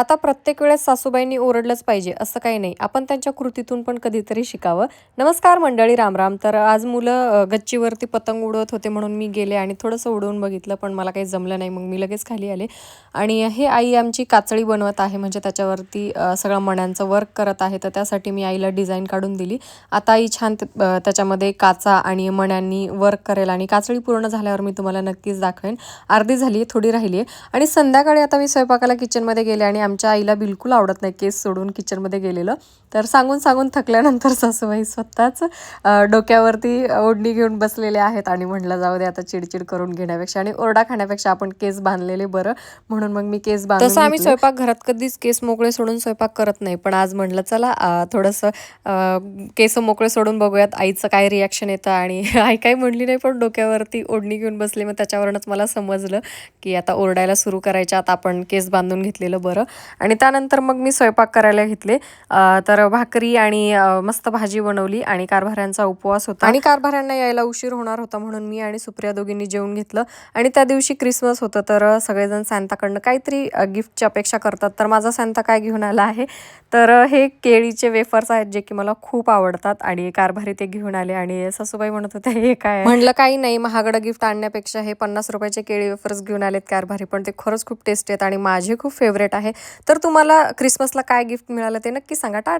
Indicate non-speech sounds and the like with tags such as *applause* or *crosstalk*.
आता प्रत्येक वेळेस सासूबाईंनी ओरडलंच पाहिजे असं काही नाही. आपण त्यांच्या कृतीतून पण कधीतरी शिकावं. नमस्कार मंडळी रामराम तर आज मुलं गच्चीवरती पतंग उडवत होते म्हणून मी गेले आणि थोडंसं उडवून बघितलं पण मला काही जमलं नाही. मग मी लगेच खाली आले. आणि हे आई आमची काचळी बनवत आहे म्हणजे त्याच्यावरती सगळं मण्यांचं वर्क करत आहे. तर त्यासाठी मी आईला डिझाईन काढून दिली. आता आई छान त्याच्यामध्ये काचा आणि मण्यांनी वर्क करेल आणि काचळी पूर्ण झाल्यावर मी तुम्हाला नक्कीच दाखवेन. अर्धी झाली आहे थोडी राहिली आहे आणि संध्याकाळी आता मी स्वयंपाकाला किचनमध्ये गेले आणि आमच्या आईला बिलकुल आवडत नाही केस सोडून किचनमध्ये गेलेलं. तर सांगून सांगून थकल्यानंतर *laughs* सासूबाई स्वतःच डोक्यावरती ओढणी घेऊन बसलेले आहेत आणि म्हटलं जाऊ दे आता चिडचिड करून घेण्यापेक्षा आणि ओरडा खाण्यापेक्षा आपण केस बांधलेले बरं. म्हणून मग मी केस बांधून तसं आम्ही स्वयंपाक घरात कधीच केस मोकळे सोडून स्वयंपाक करत नाही. पण आज म्हटलं चला थोडंसं केस मोकळे सोडून बघूयात. आईचं काय रिॲक्शन येतं आणि *laughs* आई काही म्हणली नाही पण डोक्यावरती ओढणी घेऊन बसली. मग त्याच्यावरूनच मला समजलं की आता ओरडायला सुरू करायच्या. आता आपण केस बांधून घेतलेलं बरं. आणि त्यानंतर मग मी स्वयंपाक करायला घेतले. तर भाकरी आणि मस्त भाजी बनवली आणि कारभाऱ्यांचा उपवास होता. आणि कारभाऱ्यांना यायला उशीर होणार होता म्हणून मी आणि सुप्रिया दोघींनी जेवून घेतलं. आणि त्या दिवशी क्रिसमस होतं तर सगळेजण सॅन्ताकडनं काहीतरी गिफ्टची अपेक्षा करतात. तर माझा सॅन्ता काय घेऊन आला आहे? तर हे केळीचे वेफर्स आहेत जे की मला खूप आवडतात आणि कारभारी ते घेऊन आले आणि सासूबाई म्हणत होते हे काय आहे?" म्हणलं काही नाही महागडं गिफ्ट आणण्यापेक्षा हे पन्नास रुपयाचे केळी वेफर्स घेऊन आलेत कारभारी पण ते खरंच खूप टेस्टी आहेत आणि माझे खूप फेवरेट आहे. तर तुम्हाला क्रिसमसला काय गिफ्ट मिळालं ते नक्की सांगा. टाटा!